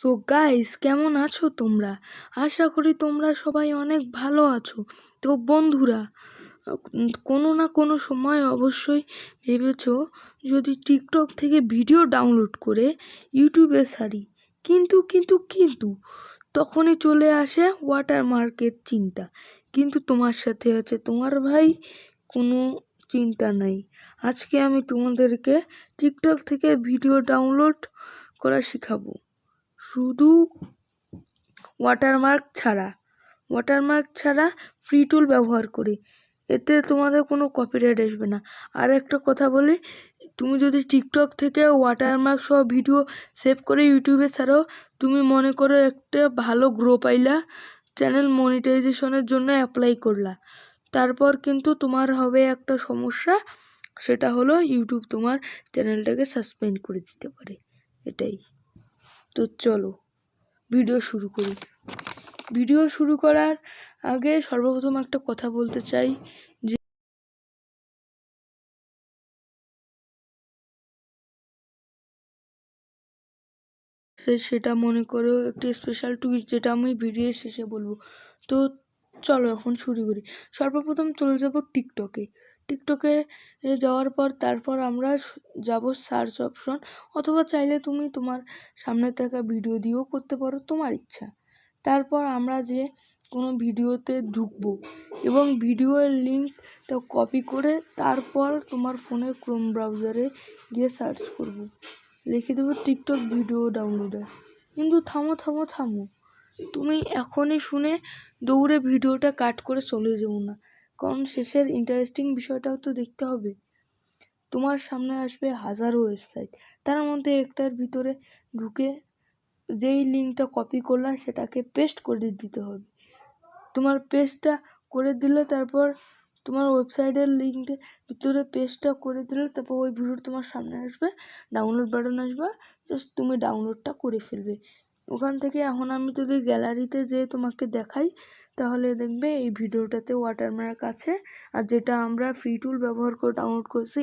So guys কেমন আছো তোমরা? আশা করি তোমরা সবাই অনেক ভালো আছো। তো বন্ধুরা, কোনো না কোনো সময় অবশ্যই ভেবেছো যদি টিকটক থেকে ভিডিও ডাউনলোড করে ইউটিউবে ছাড়ি কিন্তু কিন্তু কিন্তু তখনই চলে আসে ওয়াটার ওয়াটারমার্কের চিন্তা। কিন্তু তোমার সাথে আছে তোমার ভাই, কোনো চিন্তা নাই। আজকে আমি তোমাদেরকে টিকটক থেকে ভিডিও ডাউনলোড করা শেখাবো। শুধু ওয়াটারমার্ক ছাড়া ওয়াটারমার্ক ছাড়া ফ্রি টুল ব্যবহার করে। এতে তোমাদের কোনো কপিরাইট আসবে না। আর একটা কথা বলি, তুমি যদি টিকটক থেকে ওয়াটারমার্ক সহ ভিডিও সেভ করে ইউটিউবে ছাড়াও তুমি মনে করো একটা ভালো গ্রো পাইলা চ্যানেল মনিটাইজেশনের জন্য অ্যাপ্লাই করলা। তারপর কিন্তু তোমার হবে একটা সমস্যা, সেটা হলো ইউটিউব তোমার চ্যানেলটাকে সাসপেন্ড করে দিতে পারে। এটাই। তো চলো ভিডিও শুরু করি। ভিডিও শুরু করার আগে সর্বপ্রথম একটা কথা বলতে চাই, যে সেটা মনে করো একটি স্পেশাল টুইস্ট যেটা আমি ভিডিওর শেষে বলব। তো চলো এখন শুরু করি। সর্বপ্রথম চলে যাব টিকটকে টিকটকে যাওয়ার পর তারপর আমরা যাব সার্চ অপশন অথবা চাইলে তুমি তোমার সামনে থাকা ভিডিও দিয়েও করতে পারো তোমার ইচ্ছা। তারপর আমরা যে কোনো ভিডিওতে ঢুকবো এবং ভিডিওর লিঙ্কটা কপি করে তারপর তোমার ফোনের ক্রোম ব্রাউজারে গিয়ে সার্চ করব। লিখে দেবো টিকটক ভিডিও ডাউনলোডার কিন্তু থামো থামো থামো। তুমি এখনই শুনে দৌড়ে ভিডিওটা কাট করে চলে যেও না। কারণ শেষের ইন্টারেস্টিং বিষয়টাও তো দেখতে হবে। তোমার সামনে আসবে হাজারো ওয়েবসাইট তার মধ্যে একটার ভিতরে ঢুকে যেই লিঙ্কটা কপি করলা সেটাকে পেস্ট করে দিতে হবে। তোমার পেস্টটা করে দিলে তারপর তোমার ওয়েবসাইটের লিঙ্কের ভিতরে পেস্টটা করে দিলে তারপর ওই ভিডিওটা তোমার সামনে আসবে ডাউনলোড বাটন আসবে জাস্ট তুমি ডাউনলোডটা করে ফেলবে। ওখান থেকে এখন আমি যদি গ্যালারিতে যেয়ে তোমাকে দেখাই তাহলে দেখবে এই ভিডিওটাতে ওয়াটারমার্ক আছে। আর যেটা আমরা ফ্রি টুল ব্যবহার করে ডাউনলোড করেছি